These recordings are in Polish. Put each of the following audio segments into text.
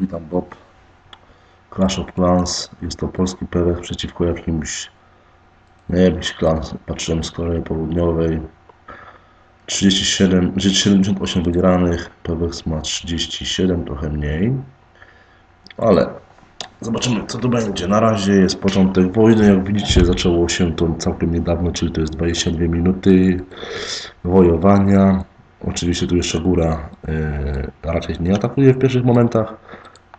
witam Bob. Clash of Clans. Jest to polski PWF przeciwko jakimś, nie jakimś klan. Patrzyłem z Korei Południowej. 37, znaczy 78 wygranych. PWX ma 37, trochę mniej. Ale zobaczymy co to będzie. Na razie jest początek wojny. Jak widzicie zaczęło się to całkiem niedawno, czyli to jest 22 minuty wojowania. Oczywiście tu jeszcze góra yy, raczej nie atakuje w pierwszych momentach.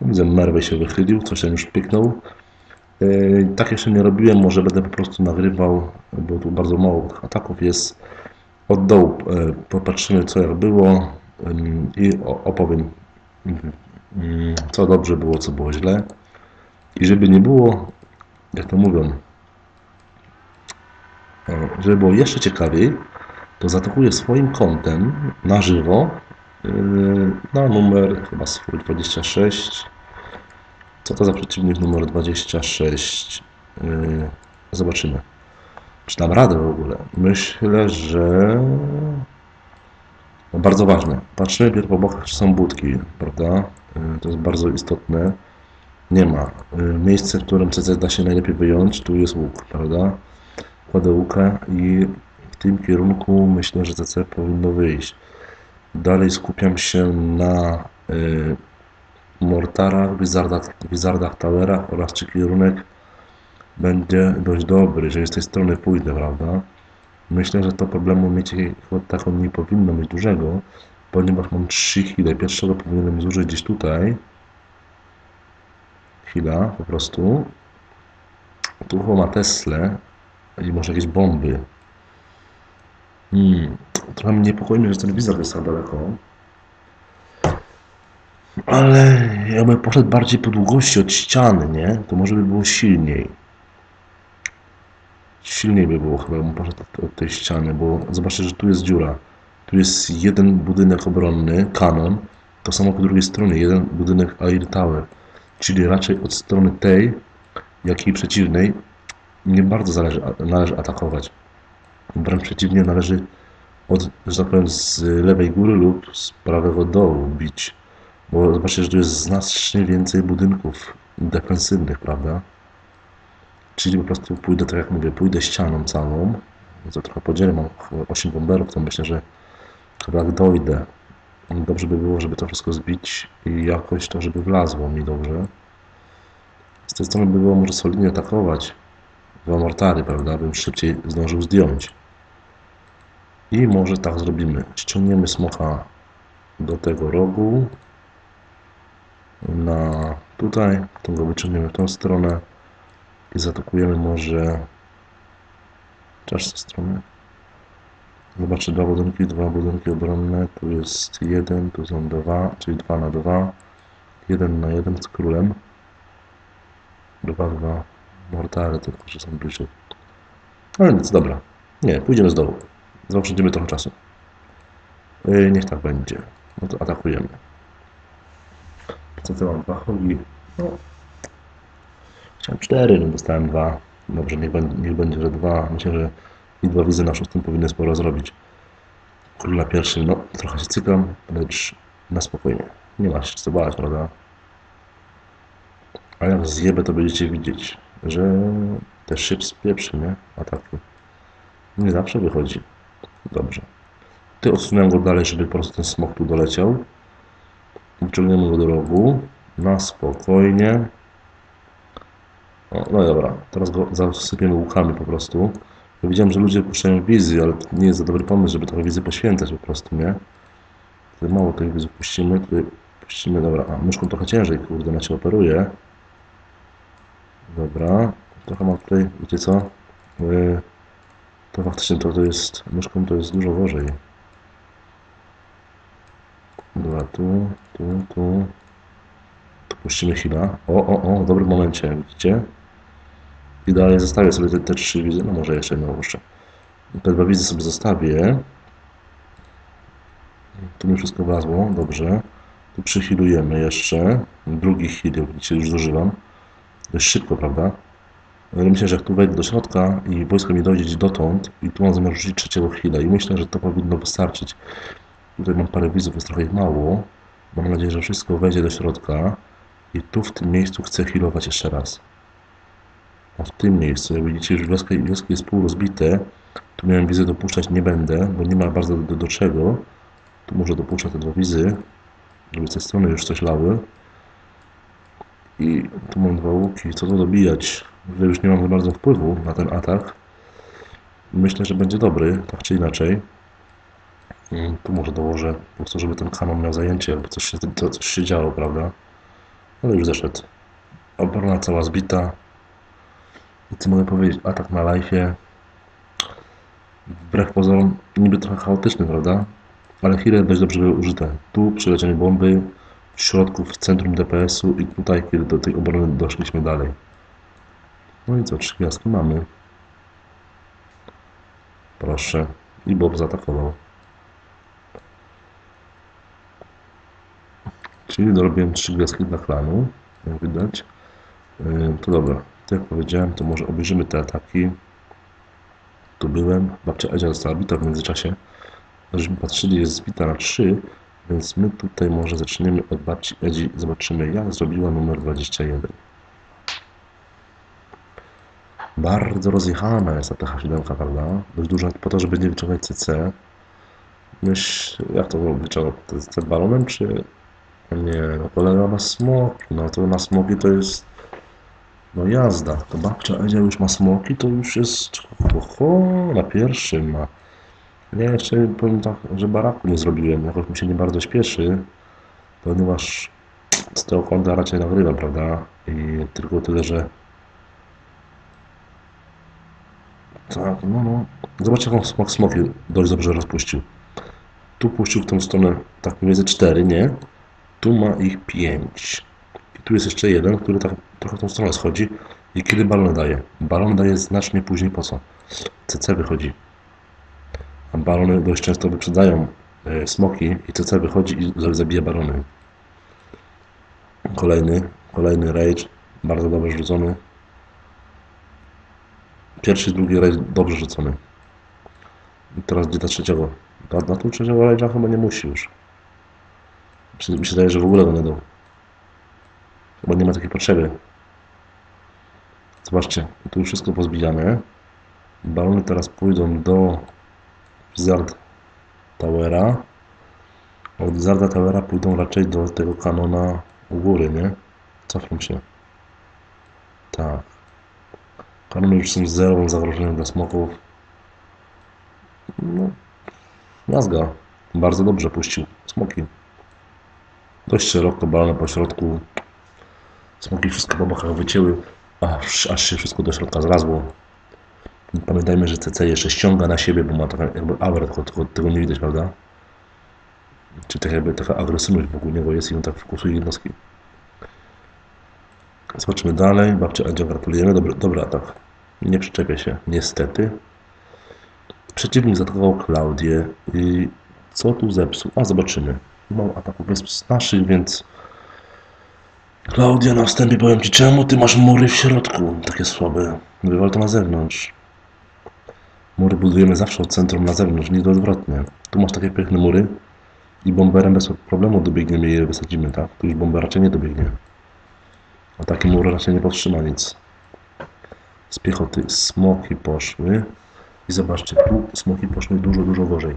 Widzę, Merwę się wychylił, coś tam już pyknął. Yy, tak jeszcze nie robiłem, może będę po prostu nagrywał, bo tu bardzo mało ataków jest. Od dołu yy, popatrzymy co jak było i opowiem co dobrze było, co było źle. I żeby nie było, jak to mówią, żeby było jeszcze ciekawiej, to zaatakuję swoim kontem na żywo na numer chyba swój 26. Co to za przeciwnik numer 26? Yy, zobaczymy. Czy dam radę w ogóle? Myślę, że no bardzo ważne. Patrzymy pierw po bokach, czy są budki, prawda? Yy, to jest bardzo istotne. Nie ma. Miejsce, w którym CC da się najlepiej wyjąć, tu jest łuk, prawda? Kładę łukę i w tym kierunku myślę, że CC powinno wyjść. Dalej skupiam się na y, mortarach, wizardach, wizardach towerach oraz czy kierunek będzie dość dobry, że z tej strony pójdę, prawda? Myślę, że to problemu mieć taką nie powinno mieć dużego, ponieważ mam trzy chwile. Pierwszego powinienem zużyć gdzieś tutaj. Chwila, po prostu. Tu chyba ma Tesla i może jakieś bomby. Hmm. Trochę mnie niepokoi mnie, że ten wizor jest tak daleko. Ale jakby poszedł bardziej po długości od ściany, nie? To może by było silniej. Silniej by było chyba, jakbym poszedł od tej ściany, bo zobaczcie, że tu jest dziura. Tu jest jeden budynek obronny, kanon. To samo po drugiej stronie, jeden budynek Air Tower. Czyli raczej od strony tej, jak i przeciwnej, nie bardzo zależy, należy atakować. Wręcz przeciwnie, należy od, że tak powiem, z lewej góry lub z prawego dołu bić. Bo zobaczcie, że tu jest znacznie więcej budynków defensywnych, prawda? Czyli po prostu pójdę, tak jak mówię, pójdę ścianą całą. To trochę podzielę, mam 8 bomberów, to myślę, że chyba jak dojdę, dobrze by było, żeby to wszystko zbić i jakoś to, żeby wlazło mi dobrze. Z tej strony by było może solidnie atakować dwa mortary, prawda, bym szybciej zdążył zdjąć. I może tak zrobimy. Ściągniemy smoka do tego rogu. Na tutaj, to go wyciągniemy w tą stronę i zaatakujemy może chociaż z tej strony. Zobaczcie, dwa budynki, dwa budynki obronne. Tu jest jeden, tu są dwa, czyli dwa na dwa. Jeden na jeden z królem. Dwa, dwa mortary, tylko że są bliżej. Ale nic, dobra. Nie, pójdziemy z dołu. Zaoszczędzimy trochę czasu. Yy, niech tak będzie. No to atakujemy. Co to mam? Dwa. No. Chciałem cztery, no dostałem dwa. Dobrze, niech, będzie, niech będzie, że dwa. Myślę, że i dwa wizy na szóstym powinny sporo zrobić. Króla pierwszym, no trochę się cykam, lecz na spokojnie. Nie ma się co bać, prawda? A jak zjebę, to będziecie widzieć, że też szyb spieprzy, nie? Ataki. Nie zawsze wychodzi. Dobrze. Ty odsunę go dalej, żeby po prostu ten smok tu doleciał. Wyciągniemy go do rogu. Na spokojnie. O, no dobra. Teraz go zasypiemy łukami po prostu. Ja widziałem, że ludzie puszczają wizy, ale nie jest za dobry pomysł, żeby trochę wizy poświęcać po prostu, nie? Tutaj mało tych wizów puścimy. Tutaj puścimy, dobra. A, myszką trochę ciężej, kurde, na się operuje. Dobra. Trochę mam tutaj, wiecie co? Yy, to faktycznie to, to jest, myszką to jest dużo gorzej. Dobra, tu, tu, tu. Puścimy chwila. O, o, o, w dobrym momencie, widzicie? I dalej zostawię sobie te, te trzy wizy, no może jeszcze nie opuszczę. Te dwa wizy sobie zostawię. Tu mi wszystko wlazło, dobrze. Tu przychilujemy jeszcze. Drugi heal, widzicie, już zużywam. Dość szybko, prawda? Ale myślę, że tu wejdę do środka i wojsko mi dojdzie dotąd i tu mam zamiar rzucić trzeciego chwila i myślę, że to powinno wystarczyć. Tutaj mam parę wizów, jest trochę ich mało. Mam nadzieję, że wszystko wejdzie do środka I tu w tym miejscu chcę healować jeszcze raz. O, w tym miejscu, jak widzicie, już wioska, wioski jest pół rozbite. Tu miałem wizę dopuszczać, nie będę, bo nie ma bardzo do, do czego. Tu może dopuszczać te dwa wizy, żeby z tej strony już coś lały. I tu mam dwa łuki, co to dobijać? Że już nie mam za bardzo wpływu na ten atak. Myślę, że będzie dobry, tak czy inaczej. Mm, Tu może dołożę, po prostu, żeby ten kanon miał zajęcie, albo coś się, to, coś się działo, prawda? Ale już zeszedł. Obrona cała zbita. I co mogę powiedzieć? Atak na live'ie. Wbrew pozorom, niby trochę chaotyczny, prawda? Ale healer dość dobrze były użyte. Tu przylecienie bomby, w środku, w centrum DPS-u i tutaj, kiedy do tej obrony doszliśmy dalej. No i co, trzy gwiazdki mamy. Proszę. I Bob zaatakował. Czyli dorobiłem trzy gwiazdki dla klanu, jak widać. Yy, To dobra, tak jak powiedziałem, to może obejrzymy te ataki. Tu byłem, babcia Edzia została bita w międzyczasie. Żeśmy patrzyli, jest zbita na 3, więc my tutaj może zaczniemy od babci Edzi. Zobaczymy, jak zrobiła numer 21. Bardzo rozjechana jest ta TH7, prawda? Dość duża po to, żeby nie wyciągać CC. Myśl, jak to wyciągnął? To jest balonem, czy... Nie, no kolega ma smoki, no to na smoki to jest... No jazda, to babcia Edzia już ma smoki, to już jest... Oho, na pierwszym ma. Ja jeszcze powiem tak, że baraku nie zrobiłem, jakoś mi się nie bardzo śpieszy, ponieważ z tego konta raczej nagrywam, prawda? I tylko tyle, że tak, no, no. Zobaczcie, jaką smok smoki dość dobrze rozpuścił. Tu puścił w tą stronę tak mniej więcej 4, nie? Tu ma ich 5. I tu jest jeszcze jeden, który tak trochę w tą stronę schodzi. I kiedy balon daje? Balon daje znacznie później po co? CC wychodzi. A balony dość często wyprzedzają e, smoki i CC wychodzi i zabija balony. Kolejny, kolejny rage, bardzo dobrze rzucony. Pierwszy drugi rage dobrze rzucony. I teraz gdzie ta trzeciego? Na, na tu trzeciego rage'a chyba nie musi już. Mi się- wydaje, że w ogóle go nie dał. Chyba nie ma takiej potrzeby. Zobaczcie, tu wszystko pozbijane. Balony teraz pójdą do Wizard Towera. Od Wizarda Towera pójdą raczej do tego kanona u góry, nie? Cofną się. Tak. Kanony już są zerowym zagrożeniem dla smoków. No, Jazga. Bardzo dobrze puścił. Smoki. Dość szeroko, balony po środku. Smoki wszystko po bokach wycięły, aż, aż się wszystko do środka zlazło. Pamiętajmy, że CC jeszcze ściąga na siebie, bo ma trochę jakby aurę, tylko, tego nie widać, prawda? Czy tak jakby taka agresywność wokół niego jest i on tak fokusuje jednostki. Zobaczymy dalej. Babcia Edzio, gratulujemy. Dobry, dobry atak. Nie przyczepia się, niestety. Przeciwnik zaatakował Klaudię. I co tu zepsuł? A, zobaczymy. Mało ataków jest naszych, więc... Klaudia, na wstępie powiem Ci, czemu Ty masz mury w środku? Takie słabe. Wywal to na zewnątrz. Mury budujemy zawsze od centrum na zewnątrz, nigdy odwrotnie. Tu masz takie piękne mury i bomberem bez problemu dobiegniemy i je wysadzimy, tak? Tu już bomber raczej nie dobiegnie. A taki mur raczej nie powstrzyma nic. Z piechoty smoki poszły. I zobaczcie, tu smoki poszły dużo, dużo gorzej.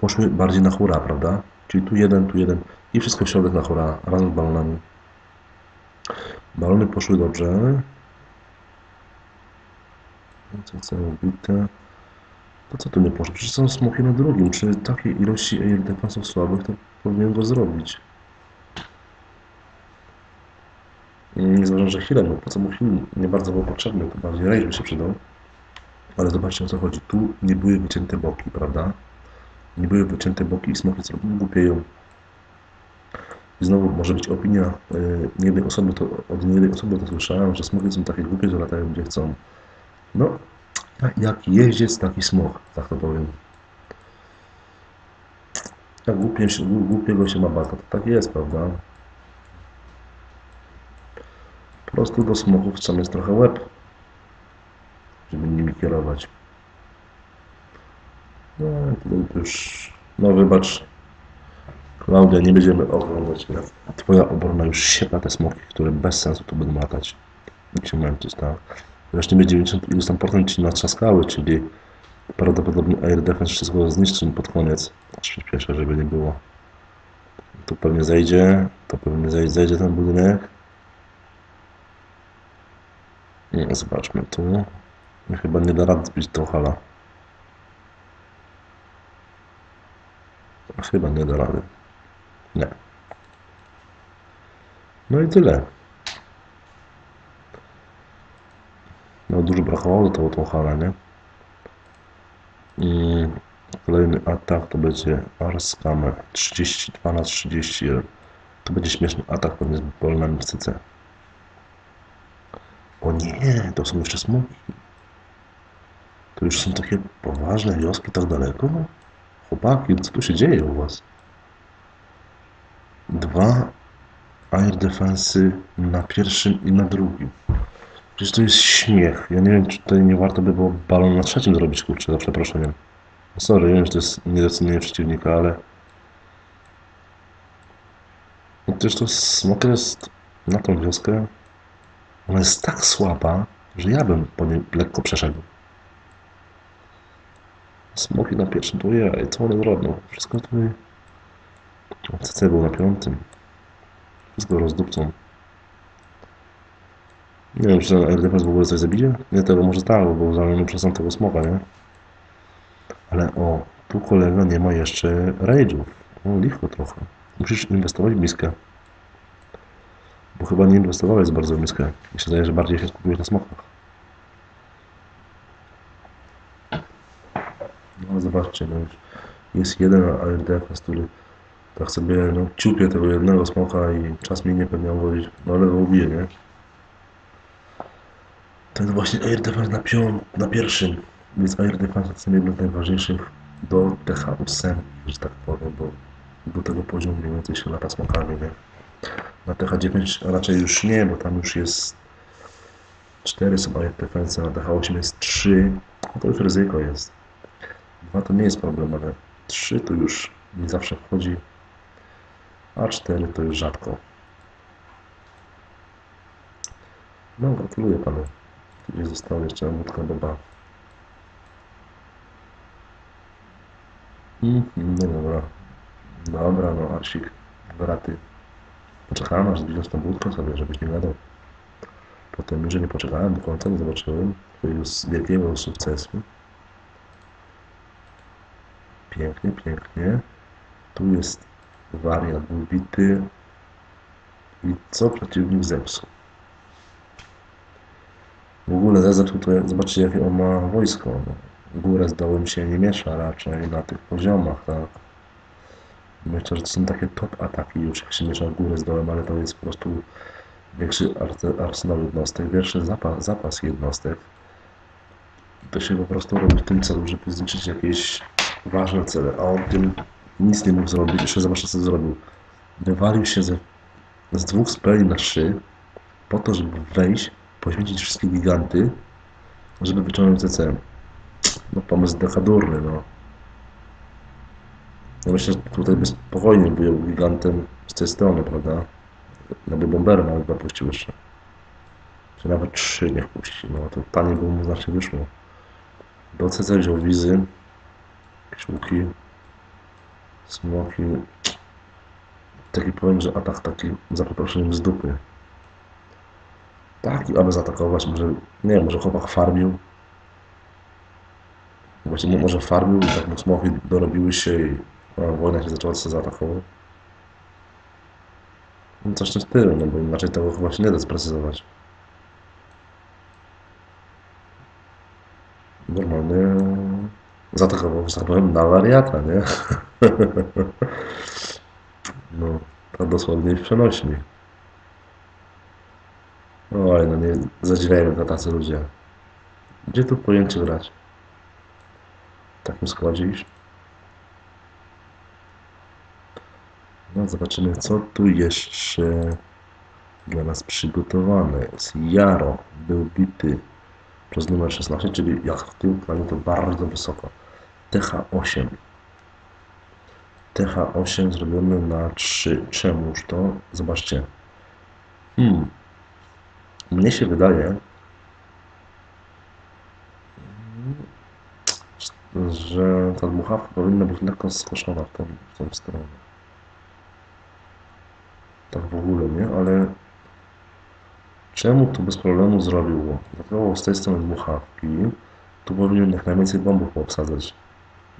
Poszły bardziej na hura, prawda? Czyli tu jeden, tu jeden i wszystko w środek na hura, razem z balonami. Balony poszły dobrze. Co co ubite. To co tu nie poszło? Przecież są smoki na drugim. Przy takiej ilości defensów słabych to powinien go zrobić. Nie zważam, że chwilę, no po co mu chwilę nie bardzo był potrzebny, to bardziej rage by się przydał. Ale zobaczcie o co chodzi. Tu nie były wycięte boki, prawda? Nie były wycięte boki i smoki? Głupieją. I znowu może być opinia y, jednej osoby, to, od jednej osoby to słyszałem, że smoki są takie głupie, że latają gdzie chcą. No, jak jeździec, taki smok, tak to powiem. Jak głupie głupiego się ma bata, to tak jest, prawda? Po prostu do smoków trzeba mieć trochę łeb, żeby nimi kierować. No, to już, no wybacz, Klaudia, nie będziemy oglądać. Twoja obrona już sieka te smoki, które bez sensu tu będą latać. I się męczyć, tak? Zresztą będzie 90 iluś tam procent ci natrzaskały, czyli prawdopodobnie Air Defense wszystko zniszczy pod koniec. Aż przyspieszę, żeby nie było. Tu pewnie zejdzie, to pewnie zejdzie, zejdzie ten budynek. Nie, zobaczmy tu. Chyba nie da rady zbić tą hala. Chyba nie da rady. Nie. No i tyle. No dużo brakowało do tego halę, nie? I kolejny atak to będzie Arskamer 32 na 31. To będzie śmieszny atak pewnie z bolnami w CC. O nie, to są jeszcze smoki. To już są takie poważne wioski tak daleko? Chłopaki, co tu się dzieje u was? Dwa air defensy na pierwszym i na drugim. Przecież to jest śmiech. Ja nie wiem, czy tutaj nie warto by było balon na trzecim zrobić, kurczę, za przeproszeniem. No sorry, wiem, że to jest niedocenienie przeciwnika, ale... No przecież to smok jest na tą wioskę. Ona jest tak słaba, że ja bym po niej lekko przeszedł. Smoki na pierwszym ja, co one zrobią? Wszystko tutaj... CC był na piątym. Wszystko rozdupcą. Nie wiem, czy ten Defense w ogóle coś zabije? Nie, tego może tak, bo zalany przez tamtego smoka, nie? Ale o, tu kolega nie ma jeszcze rage'ów. O, licho trochę. Musisz inwestować w miskę. Bo chyba nie inwestowałeś bardzo w miskę. Mi się zdaje, że bardziej się skupiłeś na smokach. No zobaczcie, no już jest jeden Air Defense, który tak sobie no, ciupie tego jednego smoka i czas minie pewnie on no ale go ubije, nie? Ten właśnie Air Defense na, pią, na pierwszym, więc Air Defense jest jednym z najważniejszych do TH8, że tak powiem, bo do tego poziomu mniej więcej się lata smokami, nie? Na TH9 raczej już nie, bo tam już jest 4 są Air Defense, na TH8 jest 3, no to już ryzyko jest. 2 to nie jest problem, ale 3 to już nie zawsze wchodzi, a 4 to już rzadko. No, gratuluję panu. Gdzie została jeszcze łódka boba. Mhm, no dobra. Dobra, no Arsik, wraty. Poczekałem aż zbliżasz tą budkę sobie, żebyś nie gadał. Potem już nie poczekałem do końca, nie zobaczyłem twojego wielkiego sukcesu. Pięknie, pięknie. Tu jest wariant był bity. I co przeciwnik zepsuł? W ogóle Zezek tutaj, zobaczcie jakie on ma wojsko. Górę z dołem się nie miesza raczej na tych poziomach, tak. Myślę, że to są takie top ataki już, jak się miesza górę z dołem, ale to jest po prostu większy arsenał jednostek, większy zapas, zapas jednostek. To się po prostu robi w tym celu, żeby zniszczyć jakieś ważne cele, a on tym nic nie mógł zrobić. Jeszcze zobaczcie co zrobił. Wywalił się ze, z dwóch speli na trzy po to, żeby wejść poświęcić wszystkie giganty, żeby wyciągnąć CC. No pomysł dekadurny, no. Ja myślę, że tutaj by spokojnie był gigantem z tej strony, prawda? No by bombery nawet chyba puścił jeszcze. Czy nawet trzy niech puści, no to taniej by mu znacznie wyszło. Do CC wziął wizy, jakieś łuki, smoki. Taki powiem, że atak taki za przeproszeniem z dupy. Tak, aby zaatakować, może, nie wiem, może chłopak farmił. Właśnie może farmił i tak mu smoki dorobiły się i wojna się zaczęła, co zaatakował. No coś w tym no bo inaczej tego chyba się nie da sprecyzować. Normalnie zaatakował, że tak powiem, na wariata, nie? no, to dosłownie w przenośni. Oj, no nie zadziwiają na tacy ludzie. Gdzie tu pojęcie grać? W takim składzie iść? No zobaczymy, co tu jeszcze dla nas przygotowane jest. Jaro był bity przez numer 16, czyli jak w tym planie to bardzo wysoko. TH8. TH8 zrobiony na 3. Czemuż to? Zobaczcie. Hmm. Mnie się wydaje, że ta dmuchawka powinna być lekko skoszona w tą, w tą stronę. Tak w ogóle, nie? Ale czemu tu bez problemu zrobił? Dlatego z tej strony dmuchawki tu powinien jak najwięcej bombów poobsadzać.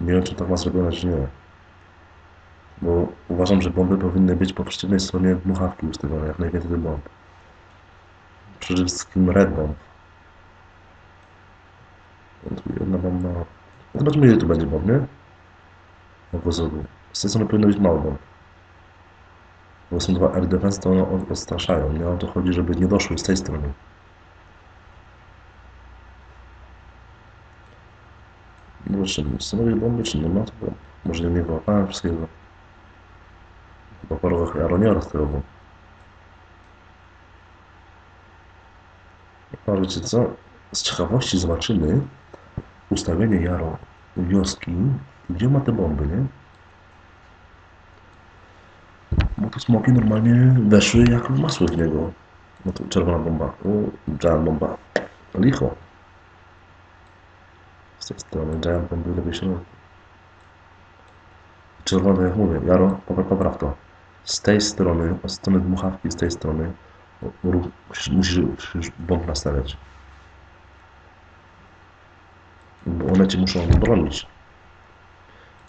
Nie wiem, czy tak ma zrobione, czy nie. Bo uważam, że bomby powinny być po przeciwnej stronie dmuchawki ustawione, jak najwięcej bomb. Przede wszystkim red bomb. No tu jedna bomba. Zobaczmy, ile tu będzie bomb, nie? Na wozoru. Z tej strony powinno być mało. Bo są dwa air defense, to one od- odstraszają. Nie o to chodzi, żeby nie doszły z tej strony. Zobaczymy, stanowi bomby, czy nie ma? To może nie wyłapałem wszystkiego. Chyba parowych jaro nie rozkrywał. A wiecie co? Z ciekawości zobaczymy ustawienie jaro wioski, gdzie ma te bomby, nie? Bo tu smoki normalnie weszły jak masły w niego. No to czerwona bomba. Giant bomba. Licho. Z tej strony giant bomby lewej środku. Czerwona, jak mówię, Jaro, popraw, to. Z tej strony, od strony dmuchawki, z tej strony musisz, musisz, bomb nastawiać. Bo one cię muszą bronić.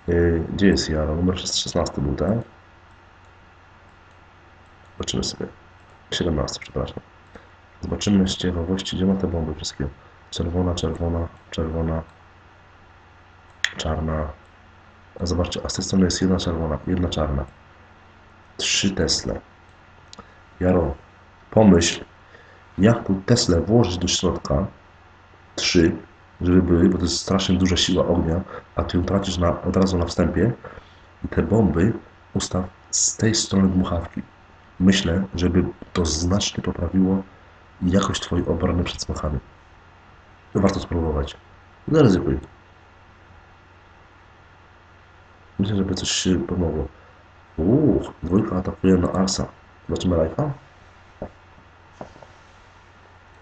Yy, Gdzie jest Jaro? Numer 16 był, tak? Zobaczymy sobie. 17, przepraszam. Zobaczymy z ciekawości, gdzie ma te bomby wszystkie. Czerwona, czerwona, czerwona, czarna. A zobaczcie, a z tej strony jest jedna czerwona, jedna czarna. Trzy Tesle. Jaro, pomyśl, jak tu Tesla włożyć do środka. Trzy, żeby były, bo to jest strasznie duża siła ognia, a ty ją tracisz na, od razu na wstępie. I te bomby ustaw z tej strony dmuchawki. Myślę, żeby to znacznie poprawiło jakość Twojej obrony przed smokami. Warto spróbować. Zaryzykuj. Myślę, żeby coś się pomogło. Uuu, dwójka atakuje na Arsa. Zobaczymy lajka.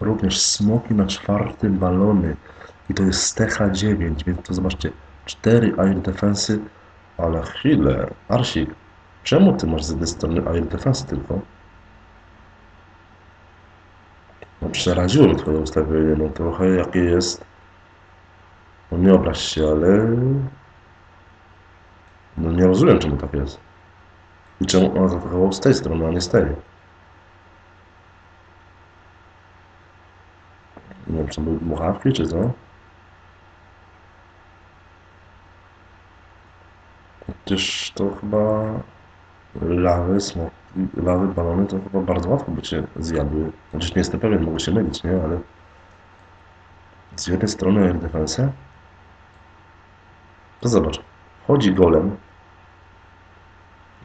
Również smoki na czwartym balony. I to jest TH9, więc to zobaczcie. 4 air defensy, ale chwilę. Arsik, czemu ty masz z jednej strony air defensy tylko? No przeraziło twoje ustawienie, no trochę jakie jest. No nie obraź się, ale... No nie rozumiem czemu tak jest. I czemu ona zaatakowała z tej strony, a nie z tej. Nie wiem, czy były dmuchawki, czy co? Przecież to chyba lawy, lawy, balony to chyba bardzo łatwo by cię zjadły. Znaczy nie jestem pewien, mogę się mylić, nie? Ale z jednej strony air defense, to zobacz, chodzi golem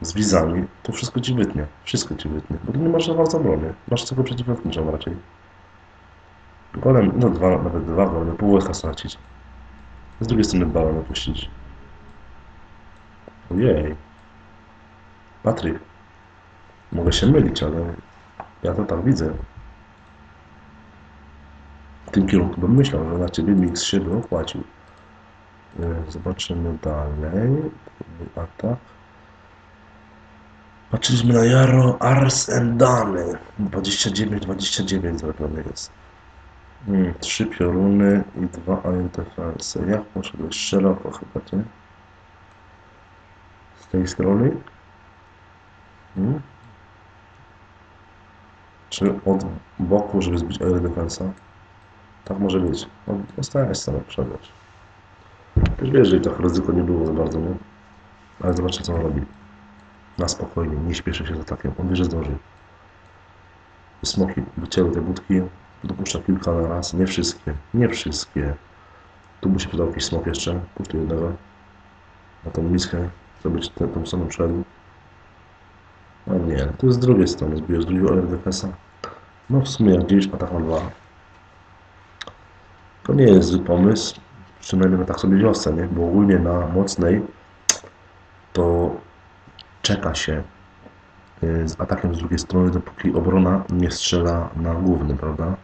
z wizami, to wszystko ci wytnie, wszystko ci wytnie, bo nie masz za bardzo obrony, masz tylko przeciwlotniczą raczej. Golem, no dwa, nawet dwa golemy, pół łecha stracić. Z drugiej strony balon opuścić. Ojej. Patryk. Mogę się mylić, ale ja to tak widzę. W tym kierunku bym myślał, że na ciebie mix się by opłacił. E, Zobaczymy dalej. Atak. Patrzyliśmy na Jaro Ars and Dany. 29-29 zrobiony jest. Hmm, trzy pioruny i dwa air defense. Jak poszedłeś szeroko chyba, nie? Z tej strony? Hmm? Czy od boku, żeby zbić air defensa? Tak może być. No, Zostałeś sam przegrać. Też wiesz, że i tak ryzyko nie było za bardzo, nie? Ale zobaczcie, co on robi. Na spokojnie, nie śpieszy się z atakiem. On wie, że zdąży. Smoki wycięły te budki. Dopuszcza kilka na raz. Nie wszystkie. Nie wszystkie. Tu by się przydał jakiś smok jeszcze. Puszczę jednego. Na tą miskę. Zrobić tę tą samą szedł. No nie, tu z drugiej strony zbijesz drugiego air defensa. No w sumie jak gdzieś atak dwa. To nie jest zły pomysł. Przynajmniej na tak sobie wiosce, nie? Bo ogólnie na mocnej to czeka się y, z atakiem z drugiej strony, dopóki obrona nie strzela na główny, prawda?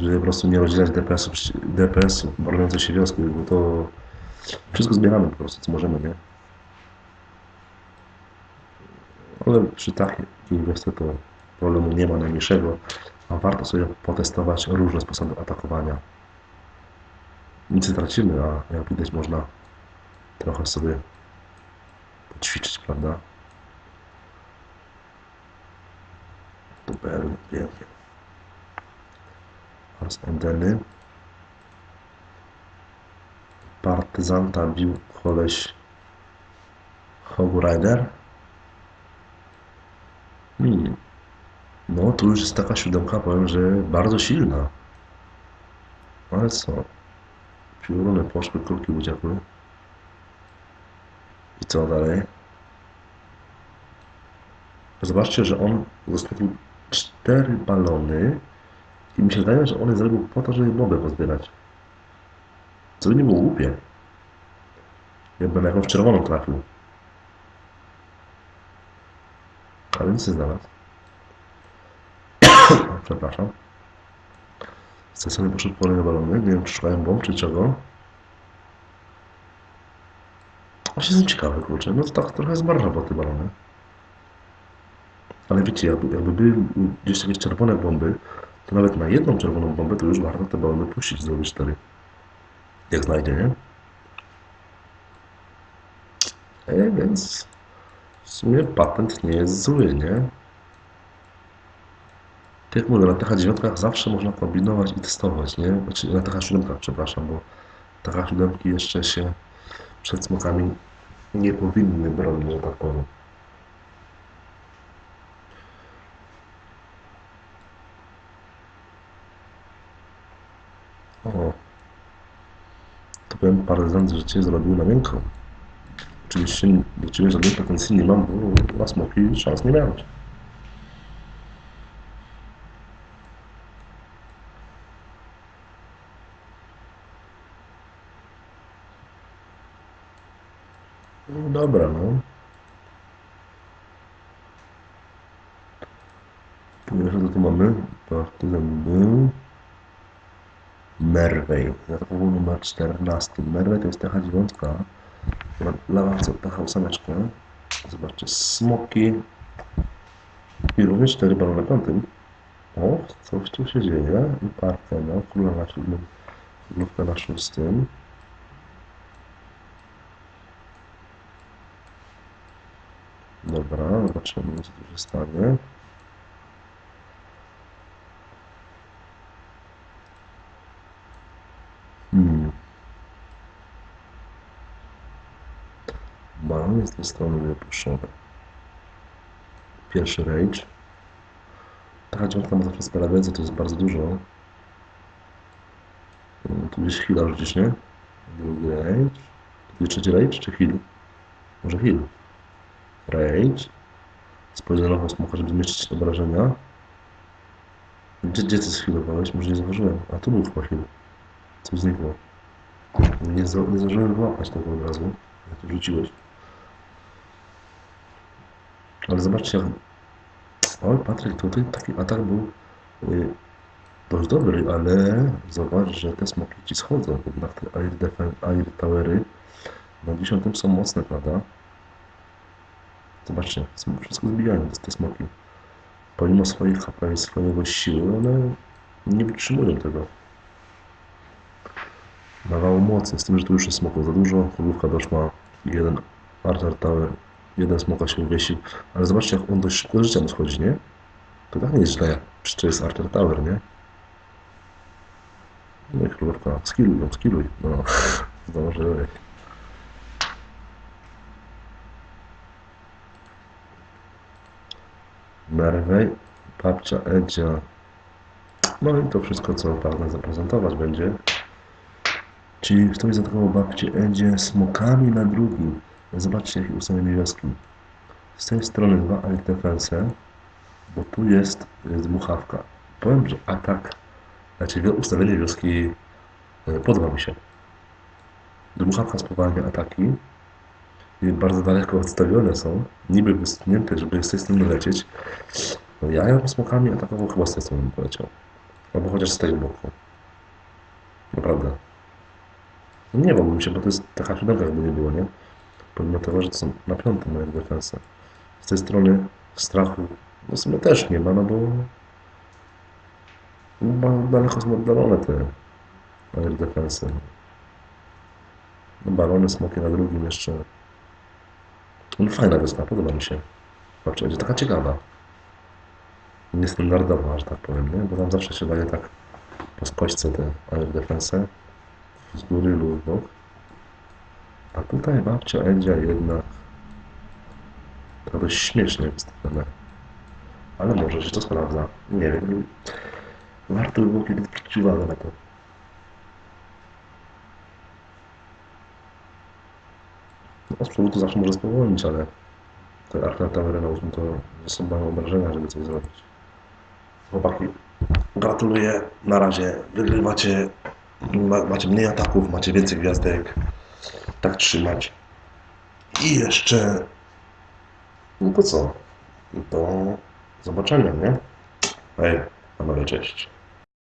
Żeby po prostu nie rozdzielać DPS-ów, DPS-ów broniących się wioski, bo to wszystko zbieramy po prostu, co możemy, nie? Ale przy takiej wiosce to problemu nie ma najmniejszego, a warto sobie potestować różne sposoby atakowania. Nic nie tracimy, a jak widać można trochę sobie poćwiczyć, prawda? Super, pięknie. Endeny. Partyzanta bił koleś Hog Rider. Hmm. No, tu już jest taka siódemka, powiem, że bardzo silna. Ale co? Pioruny poszły, kulki uciekły. I co dalej? Zobaczcie, że on zostawił cztery balony i mi się wydaje, że on je zrobił po to, żeby bombę pozbierać. Co by nie było głupie. Jakbym jakąś czerwoną trafił. Ale nic nie znalazł. Przepraszam. Stacjony poszedł po balony. Nie wiem, czy szukają bomb, czy czego. Właśnie jestem ciekawy, kurczę. No to tak trochę zmarza po te balony. Ale wiecie, jakby, jakby były gdzieś jakieś czerwone bomby, to nawet na jedną czerwoną bombę to już warto te balony puścić, zrobić cztery. Jak znajdzie, nie? E, więc w sumie patent nie jest zły, nie? Tak jak mówię, na TH9 zawsze można kombinować i testować, nie? Znaczy na TH7, przepraszam, bo TH7 jeszcze się przed smokami nie powinny bronić, że tak powiem. O, to powiem parę że Cię zrobił na miękko. Oczywiście do Ciebie żadnej pretensji nie mam, bo na smoki szans nie miałeś. No dobra, no. Pierwsze co tu mamy, partyzan był Merwej. Zaatakował numer 14. Merwej to jest TH9. Lewa TH8. Zobaczcie, smoki. I również 4 balony na piątym. O, coś tu się dzieje. I Partena, króla na siódmym, królówka na szóstym. Dobra, zobaczymy co tu się stanie. Hmm. Balony z tej strony wypuszczone. Pierwszy rage. Taka dziewiątka ma zawsze spela więcej, to jest bardzo dużo. Hmm, tu gdzieś heala rzucisz, nie? Drugi rage. Tu trzeci rage czy heal? Może heal. Rage. Spoilerował smoka, żeby zmieścić obrażenia. Gdzie, gdzie ty schwilowałeś? Może nie zauważyłem. A tu był chyba heal. Coś znikło. Nie, nie zdążyłem wyłapać tego od razu, jak to rzuciłeś. Ale zobaczcie. Oj, Patryk, tutaj taki atak był y, dość dobry, ale zobacz, że te smoki ci schodzą. Jednak te air, defense, air towery na 10 są mocne, prawda? Zobaczcie, wszystko zbijają te smoki. Pomimo swoich HP i swojego siły, one nie wytrzymują tego nawału mocy, z tym, że tu już jest smoków za dużo, królówka doszła, jeden Archer Tower, jeden smoka się uwiesił, ale zobaczcie, jak on dość szybko życia schodzi, nie? To tak nie jest źle, przecież jest Archer Tower, nie? No i królówka, skilluj ją, skilluj, no, zdążyłeś. Merwej, babcia Edzia, no i to wszystko, co pragnę zaprezentować będzie. Czyli ktoś zaatakował babcię Edzie smokami na drugim. Zobaczcie, jakie ustawienie wioski. Z tej strony dwa Air Defense, bo tu jest dmuchawka. Powiem, że atak, znaczy ustawienie wioski e, podoba mi się. Dmuchawka spowalnia ataki. i bardzo daleko odstawione są, niby wysunięte, żeby z tej strony lecieć. No ja ją smokami atakował chyba z tej strony poleciał. Albo chociaż z tego boku. Naprawdę. No nie bałbym się, bo to jest taka siódemka jakby nie było, nie? Pomimo tego, że to są na piątym moje defensy. Z tej strony strachu no w też nie ma, no bo no daleko są oddalone te moje defensy. No balony, smoki na drugim jeszcze. No fajna wyspa, podoba mi się. Znaczy, będzie taka ciekawa. Niestandardowa, że tak powiem, nie? Bo tam zawsze się daje tak po skośce te air defense z góry lub z bok. A tutaj babcia Edzia jednak dość śmiesznie wystawione. Ale może się to sprawdza. Nie wiem. Warto by było kiedyś zwrócić uwagę na to. No, z przodu to zawsze może spowolnić, ale te Archnata Renault to są małe obrażenia, żeby coś zrobić. Chłopaki, gratuluję. Na razie wygrywacie. Ma, macie mniej ataków, macie więcej gwiazdek. Tak trzymać. I jeszcze. No to co? Do zobaczenia, nie? Hej, panowie, cześć.